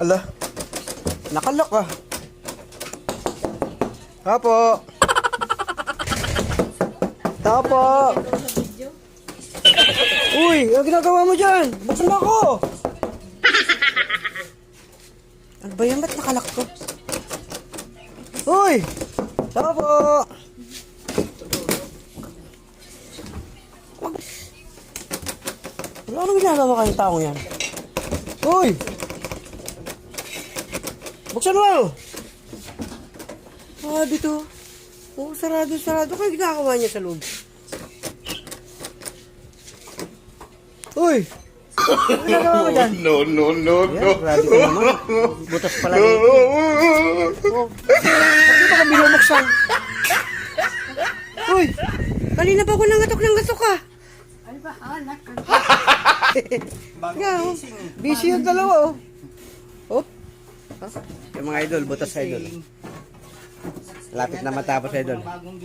Ala. Nakalak ah. Tapo. Tapo. Uy, ano ginagawa mo dyan? Buksan mo ako. Ano ba yan? Ba't nakalak to? Uy! Tapo. Wala anong ginagawa kayong taong yan? Uy! Buksan mo! Ah, dito. Oo, sarado, sarado. Kaya ginagawa niya sa loob. Uy! Ano ginagawa mo dyan? No, no, no, Yan, grabe ka naman. Butas pala dito. Oh. Bakit ba ka binubuksan? Uy! Kanina pa ako nangatok ng gatok ka. Ay ba, anak oh. Busy yung dalawa, oh. Oh. Yung mga idol, butas idol. Lapit na matapos idol. Bagong.